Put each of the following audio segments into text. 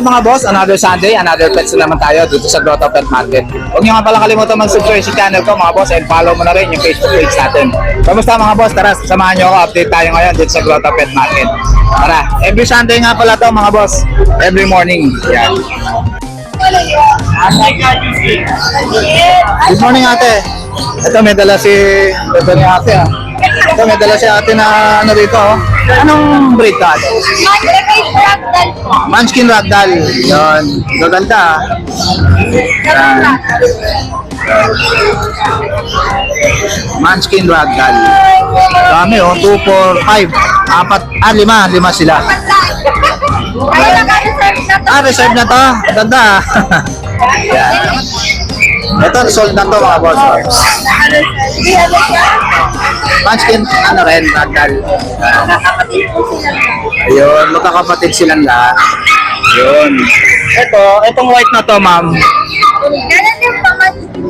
up mga boss? Another Sunday, another pets na naman tayo dito sa Grotto Pet Market. Huwag niyo nga pala kalimutan mag-subscribe sa channel ko mga boss and follow mo na rin yung Facebook page natin. Kamusta mga boss? Tara, samahan niyo ako. Update tayo ngayon dito sa Grotto Pet Market. Tara, every Sunday nga pala to mga boss. Every morning. Yan. Good morning ate. Ito may dala si... Ito ni ate ah. Ito may dala si ate na ano dito oh. Anong breed ka ate? Munchkin Ragdoll. Yun. Gaganda ah. Yan. Munchkin Ragdoll. Dami oh. 2, 4, 5. Apat. Ah, lima. Lima sila. Ah, reserve na to. Ganda ah. Yan. Ito, sold na to mga boss. Siya? Munchkin, ano rin, Ragdoll. Ayun, magkakapatid silang lahat. Yun. Ito, itong white na to, ma'am.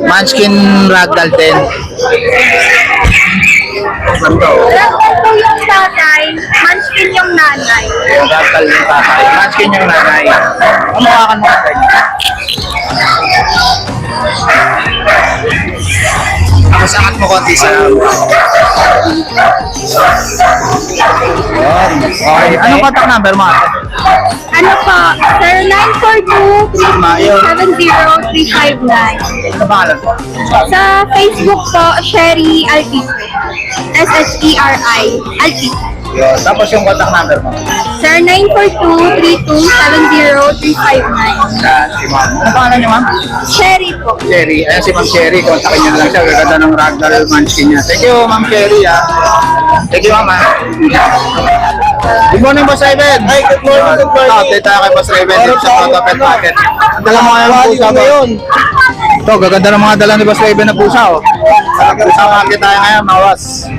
Munchkin Ragdoll din. Ragdoll yung tatay, munchkin yung nanay. Yung Ragdoll yung tatay. Munchkin yung nanay. Ano ka mo angat mo konti sa Yun. Okay. Anong contact number mo ate? Ano po? Sir, 942-3270359. Ano pangalan po? Sa Facebook po, Sherry Alpito. S-H-E-R-I. Alpito. Yun. Tapos yung contact number mo? Sir, 942-3270359. Yan, si ma'am. Ano pangalan niyo ma'am? Sherry po. Cherry. Ayan si Ma'am Cherry. Kontakin niyo na lang siya. Gaganda ng ragdoll munchkin niya. Thank you, Ma'am Cherry. Ah. Thank you, Ma'am. ah. Good morning, Boss Raven. Ay, good morning, good morning. Ah, update tayo kay Boss Raven dito sa Toto Pet Market. Ang dala mo ngayon pusa ngayon. Ito, gaganda ng mga dala ni Boss Raven na pusa. Oh. Sa pusa market tayo ngayon, mawas.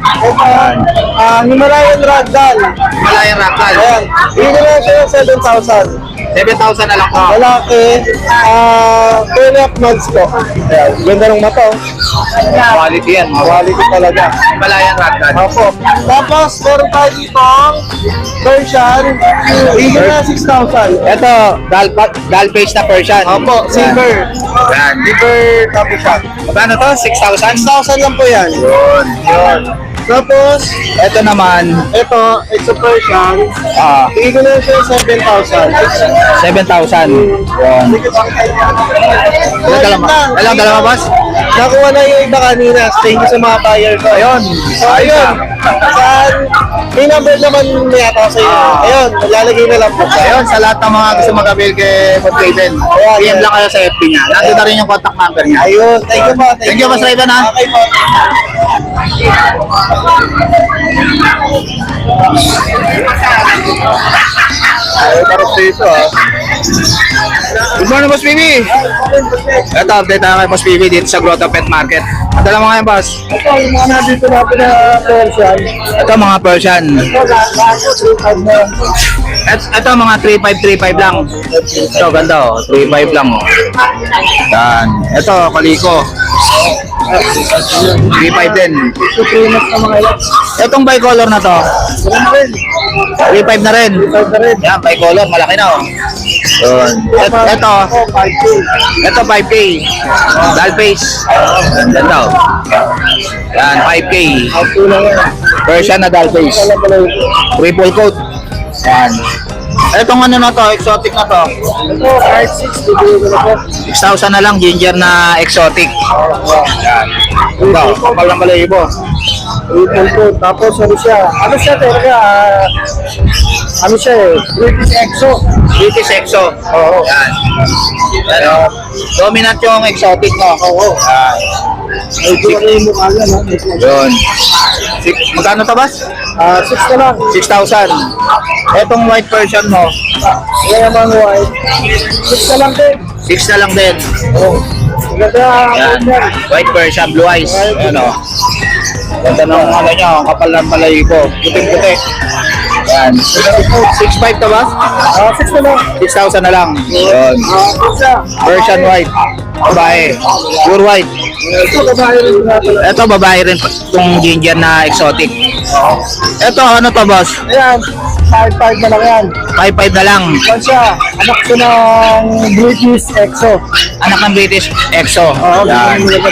Ah, Himalayan Ragdoll. Malayan ragdoll. Ayan. Bigyan lang siya ng 7,000. 7,000 na lang po. Lalaki, ah, 2 and a half months po. Ayan. Ganda ng mata. oh. Quality yan. Quality talaga. Malayan ragdoll. Opo. Tapos, meron tayo dito Persian. Ko na 6,000. Ito, doll, doll face na Persian. Opo, silver. Yan. Silver shot. Magkano to? 6,000? 6,000 lang po yan. Yun. Yun. Tapos, Ito naman, ito, it's a Persian. ah, ko na siya ng 7,000. 7,000. Yun. Ilang dalawa? Ilang dalawa, boss? Nakuha na yung iba kanina. Thank you sa mga buyer ko. Ayun. So, ayun. Saan? May number naman yata sa iyo. Ah. Ayun, lalagay na lang po. Ayun, sa lahat ng mga gusto mag-avail kay Boss Raven, PM lang kayo sa FB niya. Nandun na rin yung contact number niya. Ayun, thank you po. Thank you, Boss Raven, ha? Okay po. Ay, parang dito, ah. Good morning, Boss Bibi. Ito, update tayo kay Boss Bibi dito sa Grotto Pet Market. Ang dala mo ngayon, boss? Ito, yung mga nandito natin na Persian. Ito, mga Persian. Ito, 3,500 na. Et- Ito, mga 3.5, 3.5 lang. Ito, ganda, oh. 3.5 lang, oh. Yan. Ito, kaliko. 3.5 din. Ito, 3 months na mga ilan. Itong bicolor na to, Ganun rin. 3.5 na rin. Ito na rin. Yan, bicolor, malaki na, oh. Yun. Et- Ito, Ito, 5K. ito 5K. Doll face. Oh. Yan, 5K. Ang kulang yan. Persian na doll face. Ito. Triple coat. Yan. Itong ano na to, exotic na to. Ito, kahit 6, bibigyan ko na po. 6,000 na lang, ginger na exotic. Yan. Ito, kapal ng balayibo. Coat. Tapos ano siya? Ano siya talaga? ah, ano siya eh? British EXO. British Exo. Oo. Yan. Yan, oh. Dominant yung exotic mo. Oo. Yan. Yun. Six, magkano to, boss? Ah, 6 na lang. 6,000. Etong white version mo, Kaya naman white. 6 na lang din. 6 na lang din. Oo. Maganda ang Yan. White version, blue eyes. Ayan o. Ganda ng ano niya, ang kapal ng balayibo. Puting-puti. Yan. 6,500 to, boss? Ah, 6 na lang. 6,000 na lang. Yun. Ah. Version white. Babae. Pure white. Ito, babae rin natin. Ito, babae rin itong ginger na exotic. Ito, ano to, boss? Ayan. 5-5 na lang yan. 5-5 na lang. Yan siya, anak ko ng British EXO. Anak ng British EXO. Oo, Yan. po.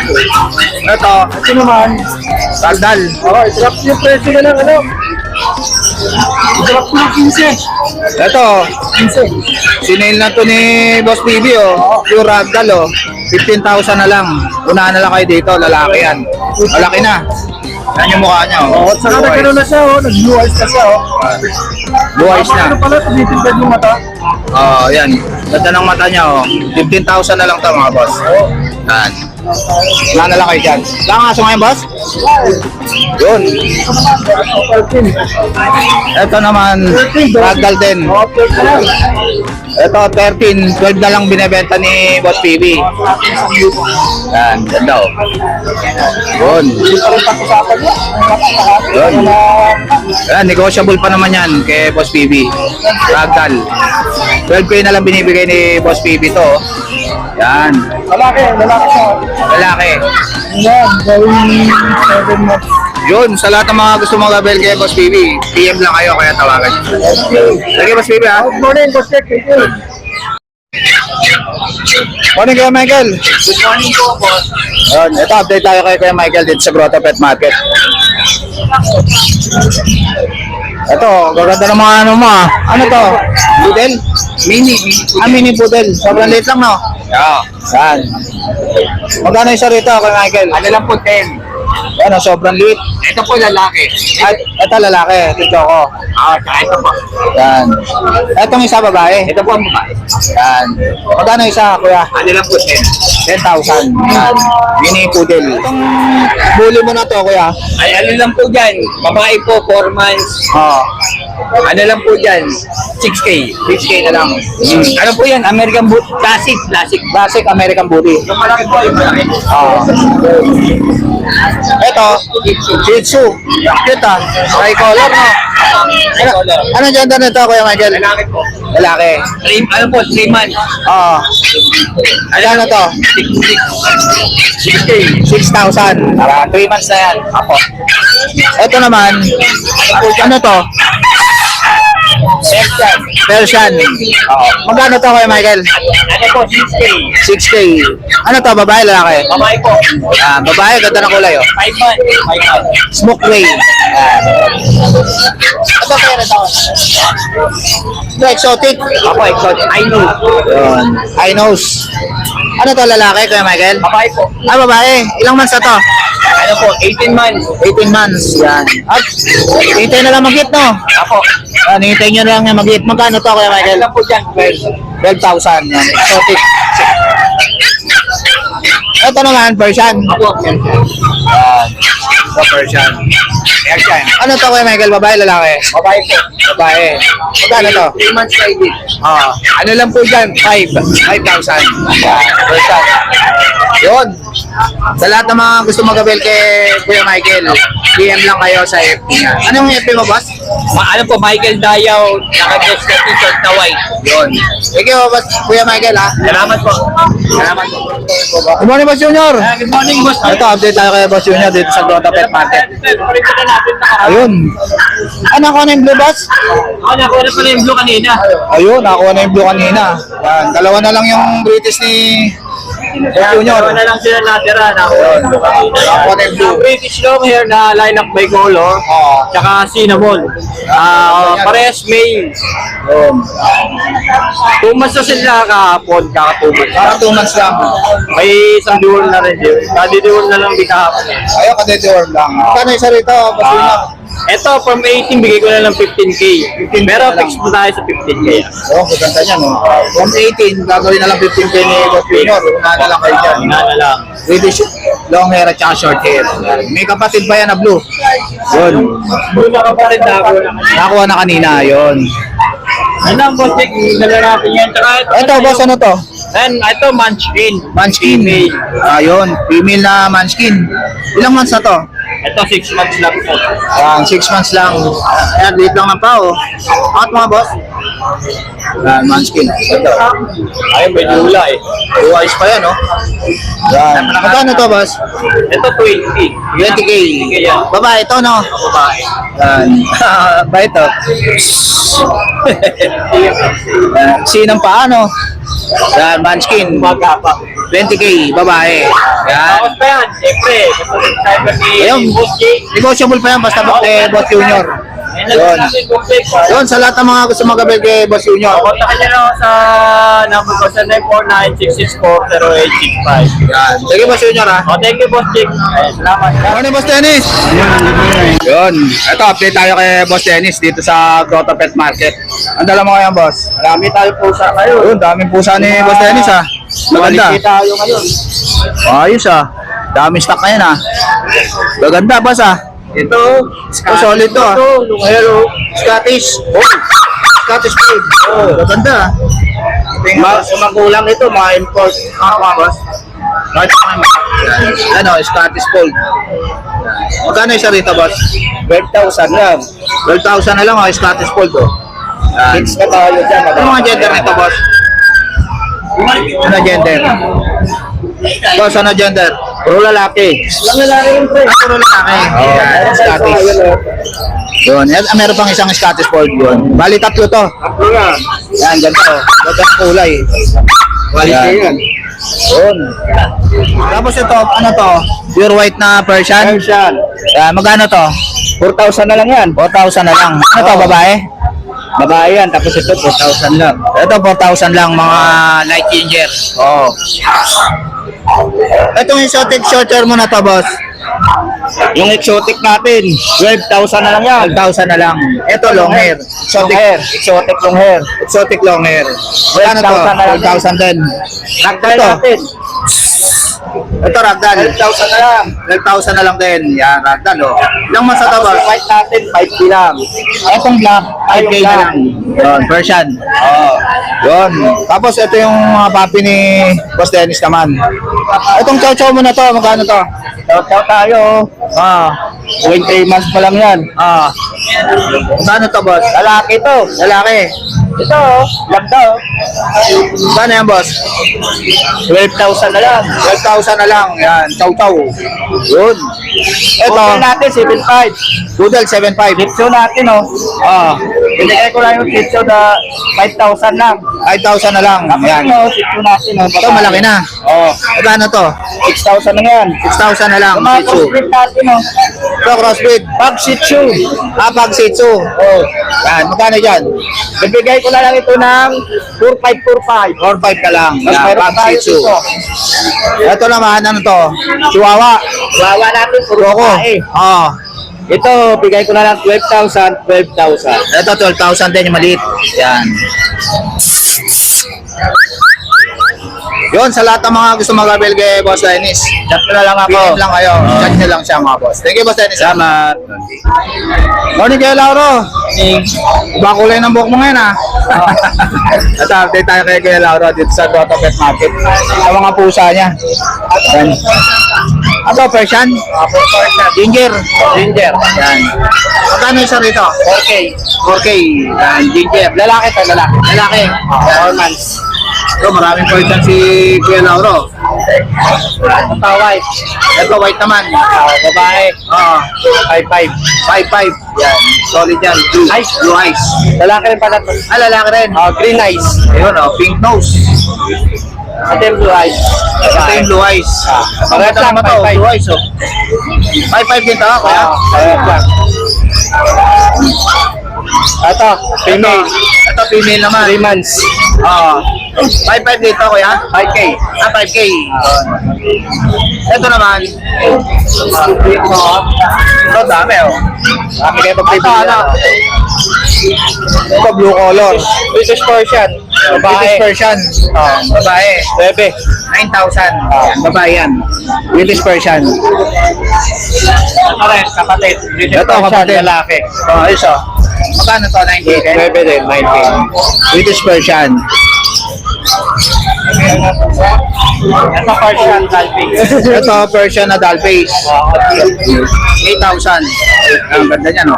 Ito, Ito naman, Ragdal. Oo, i-drop yung presyo na lang, ano? I-drop ko ng 15. Ito, 15. sinail na to ni Boss PB oh. Pure Ragdal oh. 15,000 na lang. Unahan na lang kayo dito, lalaki yan. Malaki na. Yan yung mukha niya oh. Oo, saka nagkaroon na siya, oh. Nag-blue eyes na siya, oh. Blue eyes na. Ano pala, tumitindad yung mata. Oh, yan. Ganda ng mata niya oh. 15,000 na lang to mga boss. Yan. Unahan na lang kayo dyan. Saan nga aso ngayon boss? Yun. Ito naman, Ragdal din. 12. Ito, 13. 12 na lang binebenta ni Boss PB. Yan, ganda oh. Yun. Yun. Wala. Yan, negotiable pa naman yan kay Boss PB. Ragdal. 12k na lang binibigay ni Boss PB to. Yan. Lalaki, lalaki siya. Lalaki. Yan, gawin 7 months. Yun, sa lahat ng mga gusto mag-abel kay Boss PB, PM lang kayo, kaya tawagan. Sige, Boss PB ha. Good morning, Boss you. Morning kayo, Michael. Good morning po, boss. Yun, ito, update tayo kay Kuya Michael dito sa Grotto Pet Market. Ito, gaganda ng mga ano mo ah. Ano to? Poodle? Mini. Ah, mini poodle. Sobrang liit lang, no? Yeah. Yan. Magkano isa rito, Kuya Michael? Ano lang po, 10. Ano, sobrang liit. Ito po lalaki. At ito lalaki, ito ko. Ah, tsaka ito po. Yan. Etong isa babae. Ito po ang babae. Yan. Magkano isa, Kuya? Ano lang po, 10. 10,000. Yan. Mini poodle. Itong bully mo na to, Kuya. Ay, ano lang po dyan. Babae po, 4 months. Oo. Ano lang po dyan. 6K. 6K na lang. Hmm. Ano po yan? American Boot. Classic. Classic. Classic American Bully. Yung malaki po, yung malaki. Oo. Ito, Shih Tzu. Cute ah. Tricolor, no? Ano, ano ganda nito, Kuya Michael? Lalaki po. Lalaki. Three, ano po, 3 months. Oo. Ano to? 6K. 6,000. Para 3 months na yan. Apo. Ito naman, ano to? Persian. Persian. Oo. Magkano to, Kuya Michael? Ano po, 6K. 6K. Ano to, babae, lalaki? Babae po. Ah, babae, ganda ng kulay, oh. 5 months. 5 months. Smoke gray. Ito pera daw. Ito exotic. Ako, exotic. I know. Yun. I knows. Ano to lalaki Kuya Michael? Babae po. Ah, babae. Ilang months na to? Ano po, 18 months. 18 months. Yan. At hintay na lang mag-hit, no? Ako. Yan, hintay nyo lang mag-hit. Magkano to Kuya Ano Michael? lang po dyan, 12. 12,000. Yan. Exotic. Ito naman, Persian. Ako, Persian. Yan. Ito, Persian. Persian. Ano to Kuya Michael? Babae, lalaki? Babae po. Babae. Magkano to? 3 months na edit. Ah, ano lang po dyan? 5. 5,000. Yan. Persian. Yun. Sa lahat ng mga gusto mag-abel kay Kuya Michael, PM lang kayo sa FB niya. Anong FB mo, boss? Ma ano po, Michael Dayaw, naka-dress na t-shirt na white. Yun. Thank you, boss. Kuya Michael, ha? Salamat po. Salamat po. Good morning, Boss Junior. Ah, good morning, boss. Ito, update tayo kay Boss Junior dito sa Grotto Pet Market. Ayun. Ano ako na yung blue, boss? Ako, nakuha na pala yung blue kanina. Ayun, nakuha na yung blue kanina. Yan, dalawa na lang yung British ni Junior. Nakuha na lang sila natira. Nakuha Ayun. yung blue na. British long hair na line up by color. Oo. Tsaka cinnamon. Ah, parehas male. Yun. Two months na sila kahapon, kaka two months. 2 months lang. May isang dual na rin yun. Kadi-dual na lang di kahapon. Ayaw ka dito worm lang. Kano isa rito, Junior? Ah, Ito, from 18, bigay ko na lang 15K. Pero na lang. fix mo tayo sa 15K. Oo, oh, ganda niya, no? From 18, gagawin na lang 15k ni Boss Junior. Una na lang kayo dyan. Ina na lang. British long hair at saka short hair. May kapatid pa yan na blue. Yun. Muna ka pa rin ako. Nakuha na kanina, yun. Ano ang boss, natin yan. Ito, boss, ano to? And ito, munchkin. Munchkin. Ayun, female na munchkin. Ilang months na to? Ito, 6 months lang po. Ayan, 6 months lang. Ayan, liit lang ng pao. Out mga boss. Yan, manskin. Ito. Ay, may lula eh. Blue eyes pa yan, no? Yan. Magkano to, boss? Ito 20. 20k. yan. Babae ito, no? Babae. Yan. ba ito? Yan. Sinang paano? Yan, manskin. Umaga pa. 20k, babae. Yan. Tapos pa yan, siyempre. Ayun. Negotiable pa yan, basta eh, Boss Junior. Yun. Yun, sa lahat ng mga gusto magabel kay Boss Junior. Kontakin niyo lang ako sa number ko sa 949-664-0865. Yan. Sige, Boss Junior, ha? Oh, thank you, Boss Jake. Salamat. Morning, Boss Dennis. Yun. Ito, update tayo kay Boss Dennis dito sa Grotto Pet Market. Ang dala mo ngayon, Boss? Marami tayo po sa kayo. Yun, daming pusa ni Boss Dennis, ha? Maganda. Quality tayo ngayon. Ayos, ha? Dami stock ngayon, ha? Maganda, Boss, ha? Ito, Oh, solid to, ha? Ito, yung hero. Scottish. Oh, Scottish Fold. Oh, maganda, ha? Ma magulang ito, mga import. Ah, mga boss. Ano, Scottish Fold. Magkano isa rito, boss? 12,000 lang. 12,000 na lang, oh, Scottish Fold, oh. Kids ka tayo dyan. Ano mga gender nito, boss? Ano gender? Boss, ano gender? Puro lalaki. Lang lalaki yung pre. Ah, puro lalaki. Oh, Yan, Scottish. Yun. Yan, ah, meron pang isang Scottish Fold yun. Bali, tatlo to. Ako na. Yan, ganda, oh. Ganda ang kulay. Quality yan. Yun. Tapos ito, ano to? Pure white na Persian? Persian. Yan, magkano to? 4,000 na lang yan. 4,000 na lang. Ano to, Oo. babae? Babae yan. Tapos ito, 4,000 lang. Ito, 4,000 lang, mga light ginger. Oo. Itong exotic short hair mo na to, boss. Yung exotic natin, 12,000 na lang yan. 12,000 na lang. Ito, long hair. Exotic, Long hair. Exotic long hair. exotic long hair. Magkano to? 12,000 na lang. 12,000 din. Ragdoll natin. Ito, ragdoll. 12,000 na lang. 12,000 na lang din. Yan, ragdoll, oh. Ilang months na to, boss? white natin, 5K lang. Itong black, Ay, 5K yung na lang. Yun, Persian. Oo. Yun. Tapos ito yung mga papi ni Boss Dennis naman. Itong chow chow mo na to, magkano to? Shout out tayo. Ah, 23 months pa lang yan. ah. Magkano to, boss? Lalaki to. Lalaki. Ito, oh. lambda oh. Magkano yan, boss? 12,000 na lang. 12,000 na lang. Yan, chow chow. Yun. Ito, Okay natin, 7,500. Doodle 7.5. Kitso natin, oh. Ah, Binigay ko lang yung kitso na 5,000 lang. 5,000 na lang. Tapos Yan. ito, kitso natin, oh. Ito, malaki na. Oh, Magkano to? 6,000 na yan. 6,000 na lang. Mga Shih Tzu. crossbreed natin, oh. Ito, crossbreed. Pag Tzu. Ah, pag Shih Tzu. Oh. Yan, magkano dyan? Bibigay ko na lang ito ng 4,545. 4-5 ka lang. Yan, mayroon pag pa tayo Shih Tzu. dito. Ito naman, ano to? Chihuahua. Wawa natin, puro Choco. babae. Oo. Ito, bigay ko na lang 12,000, 12,000. Ito, 12,000 din yung maliit. Yan. Yun, sa lahat ng mga gusto mag-avail kay Boss Dennis. Chat ko na lang ako. PM lang kayo. Chat nyo lang siya mga boss. Thank you, Boss Dennis. Salamat. Morning kayo, Lauro. Iba kulay ng buhok mo ngayon, ha? At update tayo kay Kuya Lauro dito sa Grotto Pet Market. Sa mga pusa niya. Yan. Ito, Persian? Ginger. Ginger. Yan. Magkano isa rito? 4K. 4K. Yan, ginger. Lalaki to, lalaki. Lalaki. Four months. Ito, maraming Persian si Kuya Lauro. Ito, white. Ito, white naman. Ah, babae. Oo. 5'5". 5-5. Yan. Solid yan. Blue. Eyes. Blue eyes. Lalaki rin pala to. Ah, lalaki rin. Ah, green eyes. Ayun, oh, pink nose. Ito yung blue eyes. Ito yung blue eyes. Ah, Parehas lang ba to? 5'5". Blue eyes, oh. 5-5 din to, ah, kuya. Ah, parehas lang. Ito, female. Ito, female naman. 3 months. Oo. 5-5 dito, kuya. 5K. Ah, 5K. Ito naman. Ito, dami, oh. Dami kayo Ito, pagpipili. ano? Ito, blue color. British Persian. British Babae. Persian. Oh, babae. 9. 9,000. Yan, babae yan. British Persian. Ito rin, kapatid. British Ito, Persian, kapatid. lalaki. Oh, oh. Magkano to? 9K? 9 din, 9K. British Persian. Ito Persian Calping. Ito, Persian na doll face. 8,000. Ang ganda niya, no?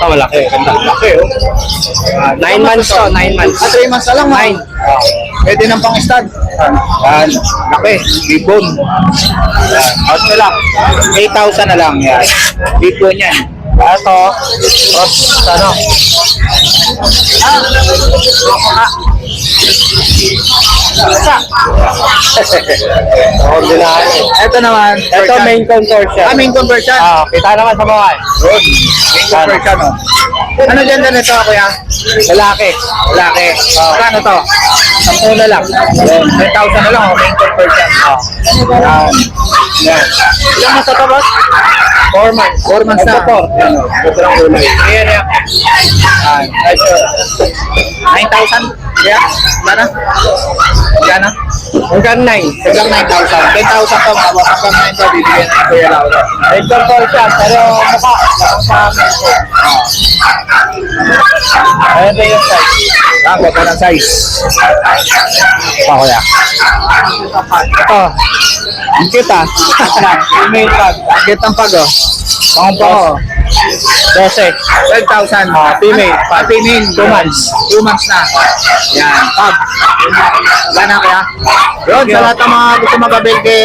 Ito malaki. Ganda. Malaki oh. Ah, Nine months to, nine months. Ah, 3 months na lang, Nine. Pwede nang pang stud. Yan. Laki. Big bone. Yan. Out na lang. 8,000 na lang. Yan. Big bone yan. Ito, cross, ano, ordinary. Ito naman. Ito main contortion. Ah, main conversion. Ah, kita naman sa mga. Good. Main conversion, no? Ano ganda nito, kuya? Lalaki. Lalaki. Oh. Kano to? 10 na lang. 10,000 na lang, oh. Main conversion. Oh. Yan. Yan. Ilang mas ito, boss? 4 months. 4 months na. Ito po. Yan, oh. Sobrang kulay. Ayan, yan. Yan. Nice, oh. 9,000? Yeah. Wala na? Wala na? Hanggang 9. Hanggang 9,000. 10,000 to, mga boss. Hanggang 9 to, bibigyan na ni Kuya Laura. Main contortion, pero mukha. Sa amin po. Ayan din yung size. Ah, ganda ng size. Pa, kuya. Ito. Ang cute, ah. Ang cute ng pag, oh. Pang pa, oh. 12. 12,000. Ah, female. Pa, female. Two months. 2 months na. Yan, pag. Wala na, kuya. Yun, sa lahat ng mga gusto mag-avail kay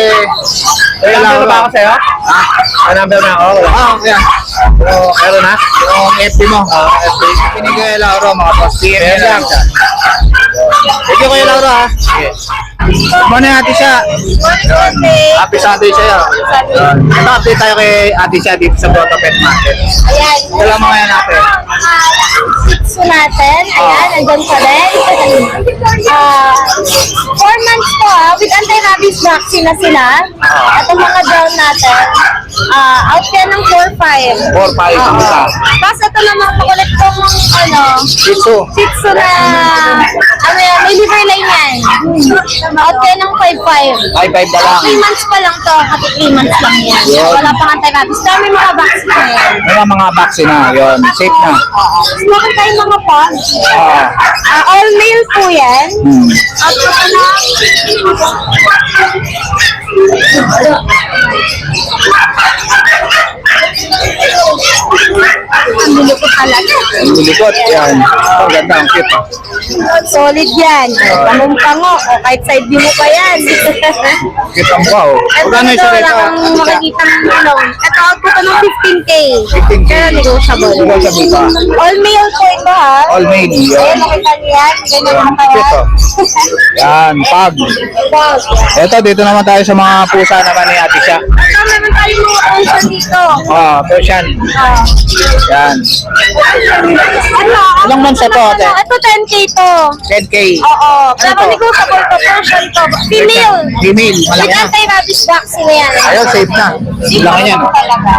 May number ba ako sa'yo? Ha? May number na ako. Wala. Ah, kuya. Oh, meron na? Yung FB mo. Ah, FB. Pinigay kay Laura, mga boss. PM lang. Thank you, Kuya Laura, ha. Good morning, Ate Siya. Happy Sunday sa'yo. Ito, update tayo kay Ate Siya dito sa Grotto Pet Market. Ayan. Ito lang mga yan natin. Sitsu natin. Ayan, andyan pa rin. Ah, four months to ah, with anti-rabies vaccine na sila. At ang mga brown natin, ah, out yan ng 4-5. 4-5 ang isa. Tapos ito naman, makulit tong ano, Shih Tzu. Sitsu na, ano yan, may liver line yan. Out yan ng 5-5. 5-5 na lang. 3 months pa lang to, kasi 3 months lang yan. Yun. Wala pang anti-rabies. Pero may mga vaccine na yan. May mga vaccine na. Yun, safe na. Tapos meron tayong mga pods. Ah. Ah, all male po yan. Hmm. At saka na, ang dulo ko talaga. Ang likod. Yan. Ang ganda. Ang cute. ah. Solid yan. Pangong-pango. O kahit side view mo pa yan. Cute ang mukha, oh. Ito, Magkano ito, isa wala rito? kang makikita ng ano. Ito, out ko ng 15K. 15K. Pero negotiable. Negotiable pa. All male po ito ha. All made. Ayan, nakita niyo yan. Ganyan ang oh. katawan. Yan, pag. Pag. Eto, dito naman tayo sa mga pusa naman ni Ate Siya. Ito, meron tayong mga ocean dito. Ah, Persian. Ah. Yan. Ano? Ilang months na to, ate? Ano, Ito 10K to. 10K. Oo. Pero to? negotiable to. Persian to. Female. Female. Malaki na. anti-rabies vaccine na yan. Ayun, safe na. Laki niya, no? Talaga.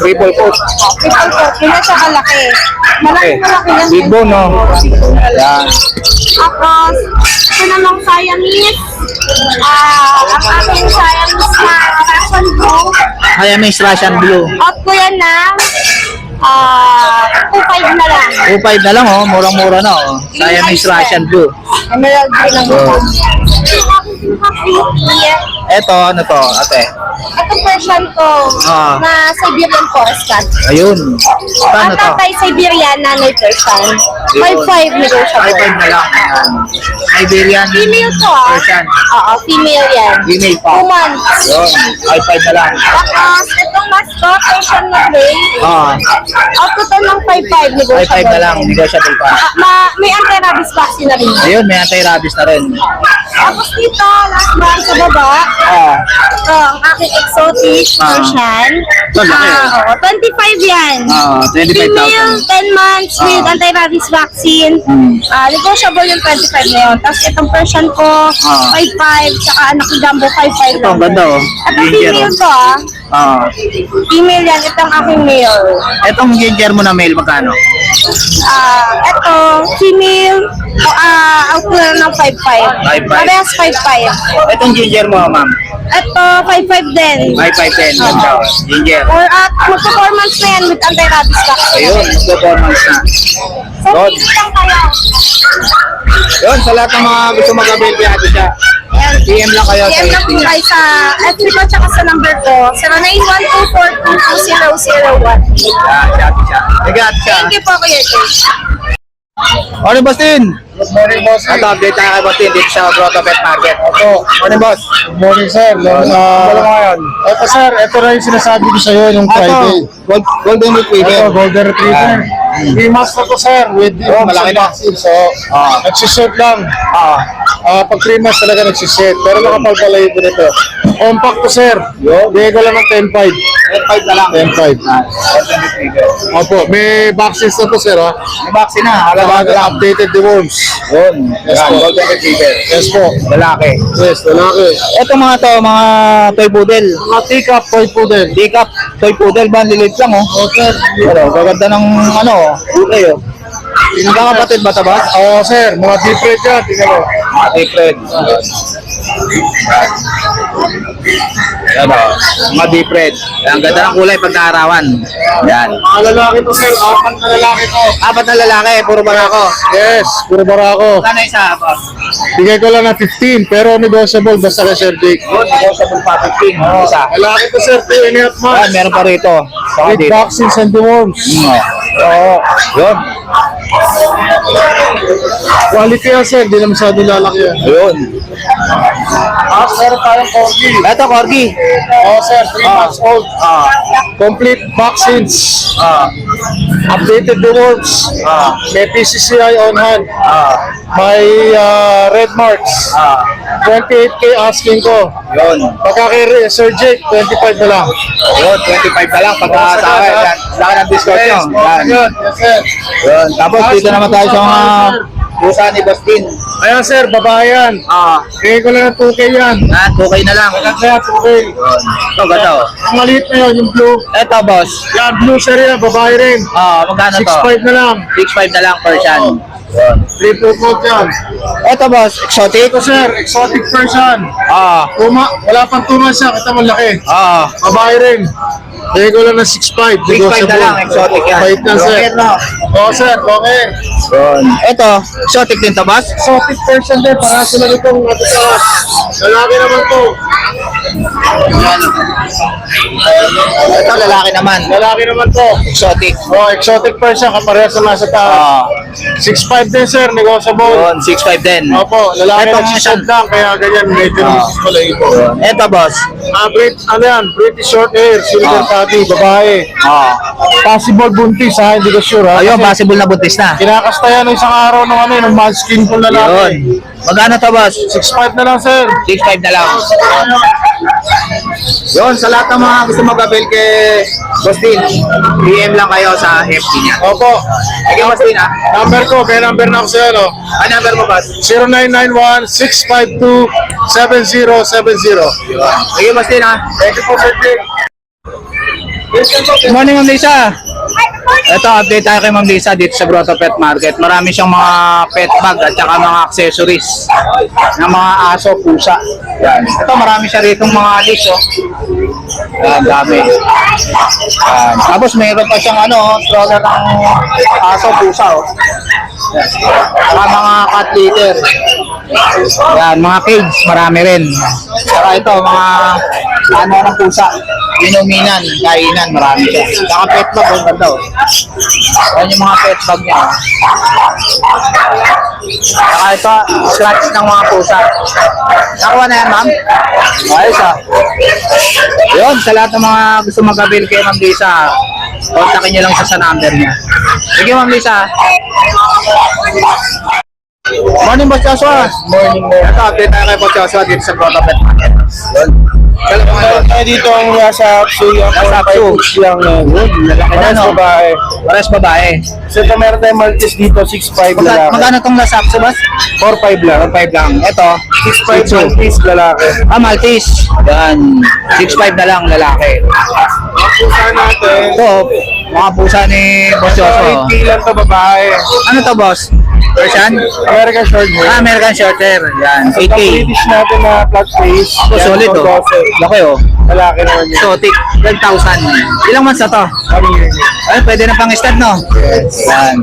Triple coat. Triple coat. Yun na siya kalaki. Malaki Okay. malaki yan. Big bone, no? Yan. Tapos, ito namang Siamese. Ah, ang aking Siamese na Russian Blue. Siamese Russian Blue. Out ko yan na ah 2.5 na lang. 2.5 na lang, oh. Murang-mura na, oh. Siamese Russian Blue. Emerald green ang mukha. Eto, ano to, ate? Ito Persian ko Ah. na Siberian Forest Cat. Ayun. Paano Ang to? tatay Siberian, nanay Persian. 5.5 negotiable. 5.5 na lang. Yan. Siberian Female to ah. Persian. Oo, female yan. Female pa. 2 months. Yun. 5.5 na lang. Tapos, itong mascot, Persian na gray. Ah, Out ko to ng 5.5 negotiable. 5.5 na lang. Negotiable pa. Ah, ma may anti-rabies vaccine na rin. Ayun, may anti-rabies na rin. Tapos dito, last one sa baba, Ah, ito ang aking exotic Ah. Persian. Ito, laki. Ah, oo, 25 yan. ah, Female, 25,000. 10 months with Ah. anti-rabies vaccine. Hmm. Ah, negotiable yung 25 na yun. Tapos itong Persian ko, Ah. 5.5, tsaka anak ko jumbo 5.5 Ito, ang ganda, oh. At ang Ginger, female oh. ko, ah, Ah. Female yan, itong aking male. Etong ginger mo na male, magkano? Ah, ito, female, ah, out na ng 5'5". 5'5". Parehas 5'5". Etong ginger mo, ma'am. Ito, 5'5 din. 5'5'10. Ganda. oh. Ginger. Or at magpo-performance na yan with anti-rabies vaccine. Ayun, performance na. So, Good. pili lang kayo. Yun, sa lahat ng mga gusto mag-avail kay Ate siya. Ayan. PM lang kayo PM lang po kayo sa FB ko tsaka sa number ko, 0912422001. Yan, siya. Siya. Thank you po, Kuya Jay. Morning, Bastin. Good morning, boss. Ito, update tayo kay Bastin dito sa Grotto Pet Market. Opo. Morning, boss. Good morning, sir. Yung, uh, Wala mo ngayon. Sir. Ito na yung sinasabi ko sa'yo nung Friday. Ito, Gold, Golden Retriever. Ito, Golden Retriever. Three months na to, sir. With Oh, malaki na. So, Ah. nagsishoot lang. Ah, Ah, pag 3 months talaga nagsiset. Pero nakapalpalay po nito. Compact to, sir. Bigay ko lang ng 10.5. 10.5 na lang. 10.5. Ah, Golden Retriever. Opo, may vaccines na to, sir, ha? May vaccine na. Halaga Alaga lang. updated the worms. Yun. Yes, Yan, po. Golden Retriever. Yes po. Lalaki. Yes, lalaki. Ito mga to, mga toy poodle. Mga teacup, toy poodle. Teacup, toy poodle ba? Lilit lang, oh. Oh, sir. Pero, gaganda ng ano, kulay, oh. Magkakapatid ba ito ba? Oo, sir. Mga red yan. Tingnan mo. Mga different. Yan, oh. Mga deep red. Ang ganda ng kulay pag naarawan. Yan. Mga lalaki to, sir. Apat na lalaki to. Apat na lalaki, puro barako. Yes, puro barako. Sana isa, boss. Bigay ko lang ng 15, pero negotiable basta kay Sir Jake. Good, negotiable pa 15. Isa. Lalaki to, sir. 2 and a half months. meron pa rito. Saka With dito. vaccines and deworms. Mm, oh. Yun. Quality yan, sir. Di na masyado lalaki yan. Yun. Ah, meron tayong corgi. Ito, Corgi. Oo, sir. 3 Ah. months old. Ah. Complete vaccines. Ah. Updated deworms. Ah. May PCCI on hand. Ah. May ah, red marks. Ah. 28k asking ko. Yun. Pagka kay Sir Jake, 25 na lang. Yun, 25 na lang pagka sa akin. Laki ng discount nyo. Yan. Yun, yes, sir. Yun. Tapos dito naman tayo sa mga pusa ni Bastin. Ayan, sir, babae yan. Ah. Bigay ko lang ng 2k yan. Yan, okay na lang. Kaya 2k. Ito, ganda oh. Ang maliit na yun, yung blue. Ito, boss. Yan, blue sir yan, babae rin. Ah, magkano to? 6.5 na lang. 6.5 na lang per. Yun. Triple coat yan. Ito, boss. Exotic. Ito, sir, exotic version. Ah. Tuma, wala pang 2 months yan, kita mo laki. Ah. Babae rin. Bigay ko lang ng 6.5. 6.5 na lang, exotic yan. Bait na, sir. Okay, no? Oo, sir, okay. Yun. Ito, exotic din to, boss. Exotic version din, para sila itong matasakas. Lalaki naman to. Ito, lalaki naman. Lalaki naman to. Exotic. Oh, exotic version, kaparehas sa nasa taas. Ah. 6.5 din, sir, negotiable. Yun, 6.5 din. Opo, lalaki Ito, nagsisend mga- lang, kaya ganyan, medyo Ah. misis pala ito. Ito, boss. Ah, Brit, ano yan, British short hair, silver Ah. tabby, babae. Ah. Possible buntis ha, hindi ko sure ha. Ayun, Kasi possible na buntis na. Kinakasta yan ng isang araw ng ano, ng manskin kong Yun. lalaki. Magkano to, boss? 6.5 na lang, sir. 6.5 na lang. Yun, sa lahat ng mga gusto mag-avail kay Bostin, PM lang kayo sa FB niya. Opo, Sige, Bostin, ha? number ko, may number na ako sa'yo, no? Ano number mo, boss? 0991-652-7070. Sige, Bostin, ha? Thank you po. Jake. Good morning, Ma'am Lisa. Ito, update tayo kay Ma'am Lisa dito sa Grotto Pet Market. Marami siyang mga pet bag at saka mga accessories ng mga aso, pusa. Yan. Ito, marami siya rito mga leash, oh. Yan, dami. Yan. Tapos mayroon pa siyang ano, stroller ng aso, pusa, oh. Yan. Saka mga cat litter. Yan, mga cage, marami rin. Saka ito, mga ano ng pusa. Inuminan, kainan, marami siya. Saka pet bag, ang ganda oh. Yan yung mga pet bag niya. oh. Saka ito, scratch ng mga pusa. Nakuha na yan, ma'am? Ayos ah. Yun, sa lahat ng mga gusto mag-avail kay Ma'am Lisa, kontakin niyo lang siya sa number niya. Sige, Ma'am Lisa. Morning, Boss Joshua. Morning, Ito, update tayo kay Boss Joshua dito sa Grotto Pet Market. Mo Meron tayo dito ang nasa Apsu, yung Nasa 4-5 Apsu. lang yan. lalaki na, Parehas no? babae. Pares babae. So ito meron tayong Maltese dito, 6'5 Magka, lalaki. magkano tong nasa Apso, boss? 4'5 lang. 5 lang. Ito, 6'5 Maltese lalaki. Ah, Maltese. Yan. 6'5 na lang, lalaki. Pusa natin. Ito, mga pusa ni Boss Joso. 8K lang to babae. Ano to, boss? Persian? American short hair. Ah, American Shorter. Yan, Ito 8K. British natin na flat face. Ito, Yan, solid, ito, oh. 12. Laki, oh. Lalaki naman yun. Exotic, 12,000. Ilang months na to? Ano yun? Ay, pwede na pang stud, no? Yan.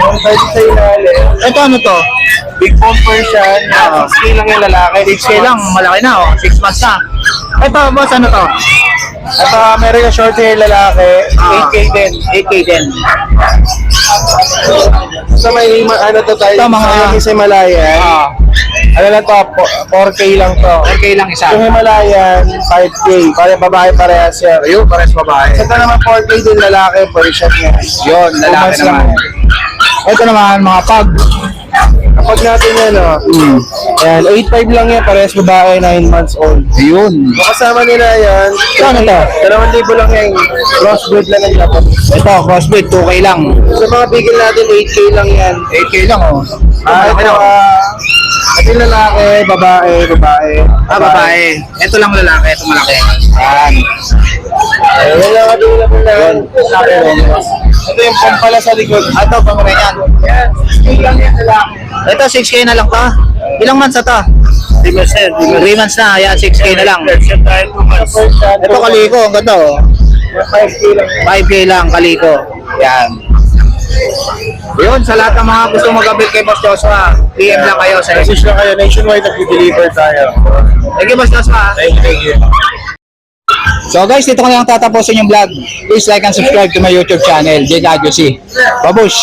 Meron tayo sa ilalim. Ito, ano to? Big Bone Persian. Oo. 6K lang yung lalaki. 6K lang, malaki na, oh. 6 months na. Ito, boss, ano to? Ito American short hair lalaki. Ah. 8K din. 8K din. So may ma- ano to tayo. Ito, mga- Yung sa Himalayan. Ah, Ano lang to? po- 4K lang to. 4K lang isa. Yung Himalayan, 5K. Para babae parehas yan. Ayun, pares babae. Ito naman 4K din lalaki. Persian yan. Yun, lalaki lang naman. yan. Ito naman, mga pag. Kapag natin yan, oh. Hmm. Yan, 8.5 lang yan. Parehas babae, 9 months old. Ayun. Yung kasama nila yan. Ano to? 2,000 lang yan. Crossbreed lang ang dapat. Ito, crossbreed, 2K lang. Sa mga bigil natin, 8K lang yan. 8K lang, oh. Ah, ito, ah, ito lalaki, babae, babae. Ah, babae. Ito lang lalaki, ito malaki. Yan. Ayun lang ang available na yan. Laki, oh. Ito yung pampala sa likod. Ito, pamura yan. Yan, 6K lang yan lalaki. Ito, 6K na lang to. Ilang months na to? 3 months yan. 3 months na, yan, 6K na lang. Ito, kaliko, ang ganda, oh. 5K lang yan. 5K lang, kaliko. Yan. Yun, sa lahat ng mga gusto mag-update kay Boss Joshua, PM lang kayo sa Message lang kayo, nationwide nag-deliver tayo. Thank you, Boss Joshua. Thank you, thank you. So guys, dito ko na lang tatapusin yung vlog. Please like and subscribe to my YouTube channel, J. Babush!